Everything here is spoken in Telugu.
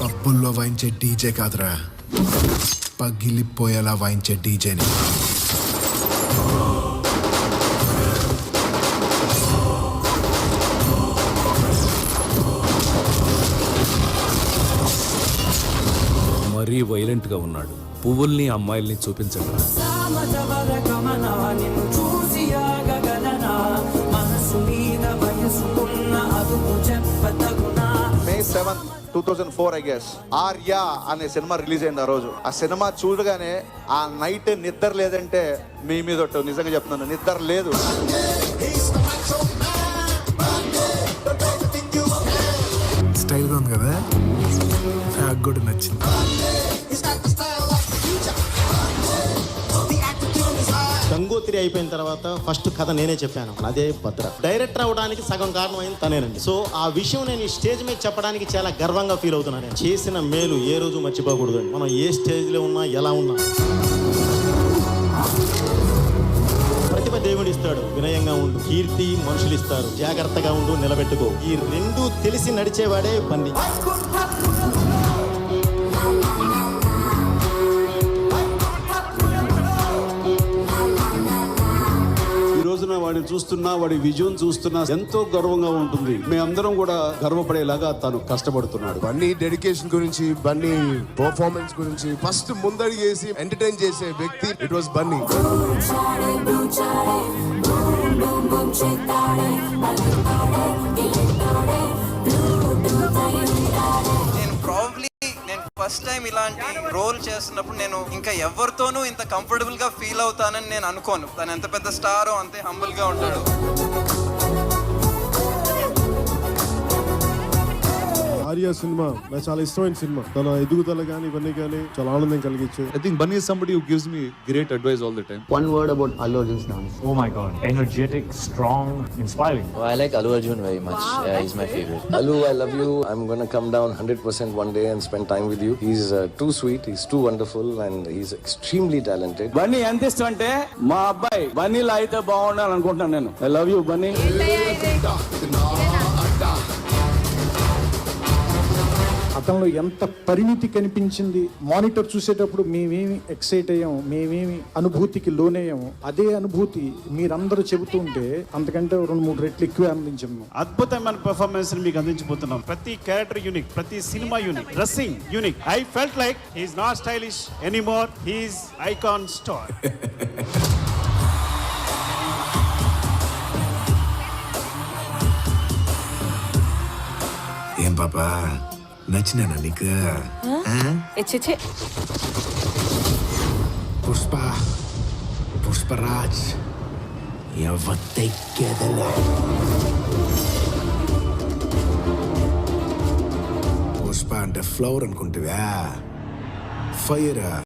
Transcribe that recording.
పబ్బుల్లో వాయించే డీజే కాదురా. పగిలిపోయేలా వాయించే డీజేని. మరీ వైలెంట్గా ఉన్నాడు. పువ్వుల్ని అమ్మాయిల్ని చూపించండి. Seven two thousand four I guess Arya అనే సినిమా రిలీజ్ అయింది ఆ రోజు. ఆ సినిమా చూడగానే ఆ నైట్ నిద్ర లేదంటే మీ మీద ఒట్టు. నిజంగా చెప్తున్నాను నిద్ర లేదు. స్టైల్గా ఉంది కదా? నాకు కూడా నచ్చింది. గంగోత్రి అయిపోయిన తర్వాత ఫస్ట్ కథ నేనే చెప్పాను. అదే భద్ర. డైరెక్టర్ అవడానికి సగం కారణం అయింది తనేనండి. సో ఆ విషయం నేను ఈ స్టేజ్ మీద చెప్పడానికి చాలా గర్వంగా ఫీల్ అవుతున్నాను నేను. చేసిన మేలు ఏ రోజు మర్చిపోకూడదు మనం ఏ స్టేజ్లో ఉన్నా ఎలా ఉన్నా. ప్రతిభ దేవుడు ఇస్తాడు. వినయంగా ఉండు. కీర్తి మనుషులు ఇస్తారు. జాగ్రత్తగా ఉండు నిలబెట్టుకో. ఈ రెండు తెలిసి నడిచేవాడే బండి. వాడిని చూస్తున్నా వాడి విజయం చూస్తున్నా ఎంతో గర్వంగా ఉంటుంది. మేమందరం కూడా గర్వపడేలాగా తను కష్టపడుతున్నాడు. బన్నీ డెడికేషన్ గురించి బన్నీ పర్ఫార్మెన్స్ గురించి ఫస్ట్ ముందడిగేసి ఎంటర్టైన్ చేసే వ్యక్తి ఇట్ వాస్ బన్నీ. నేను ప్రాబ్లీ ఫస్ట్ టైం ఇలాంటి రోల్ చేస్తున్నప్పుడు నేను ఇంకా ఎవరితోనూ ఇంత కంఫర్టబుల్గా ఫీల్ అవుతానని నేను అనుకోను. తను ఎంత పెద్ద స్టారో అంతే హంబుల్గా ఉంటాడు. ఆర్య సినిమా నాకు చాలా ఇష్టమైన సినిమా తన ఎదుగుదల కానీ ఇవన్నీ కానీ చాలా ఆనందం కలిగించే I think Bunny is somebody who gives me great advice all the time. One word about Allu Arjun dance Oh my god, energetic, strong, inspiring. I like Allu Arjun very much. Yeah, he's my favorite. Allu, I love you. I'm gonna come down 100% one day and spend time with you. He's uh, too sweet, he's too wonderful, and he's extremely talented. Bunny ఎంత ఇష్టం అంటే మా అబ్బాయి బన్నీలా అయితే బాగుండాలి అనుకుంటున్నాను నేను ఐ లవ్ యూ బన్నీ అతనిలో ఎంత పరిమితి కనిపించింది? మానిటర్ చూసేటప్పుడు మేమేమి ఎక్సైట్ అయ్యాము మేమేమి అనుభూతికి లోనయ్యాము అదే అనుభూతి మీరందరూ చెబుతూ ఉంటే అంతకంటే రెండు మూడు రెట్లు ఎక్కువే ఆనందించాము అద్భుతమైన పెర్ఫార్మెన్స్ మీకు అందించబోతున్నాం. ప్రతి క్యారెక్టర్ యూనిక్ ప్రతి cinema unique dressing unique I felt like he's not stylish anymore he's icon star ఏం పాపా? నచ్చినానా నీకు ఆ? పుష్ప. పుష్పరాజ్. ఎవత్తెక్కేదలే? పుష్ప అంటే ఫ్లవర్ అనుకుంటువా? ఫైర్.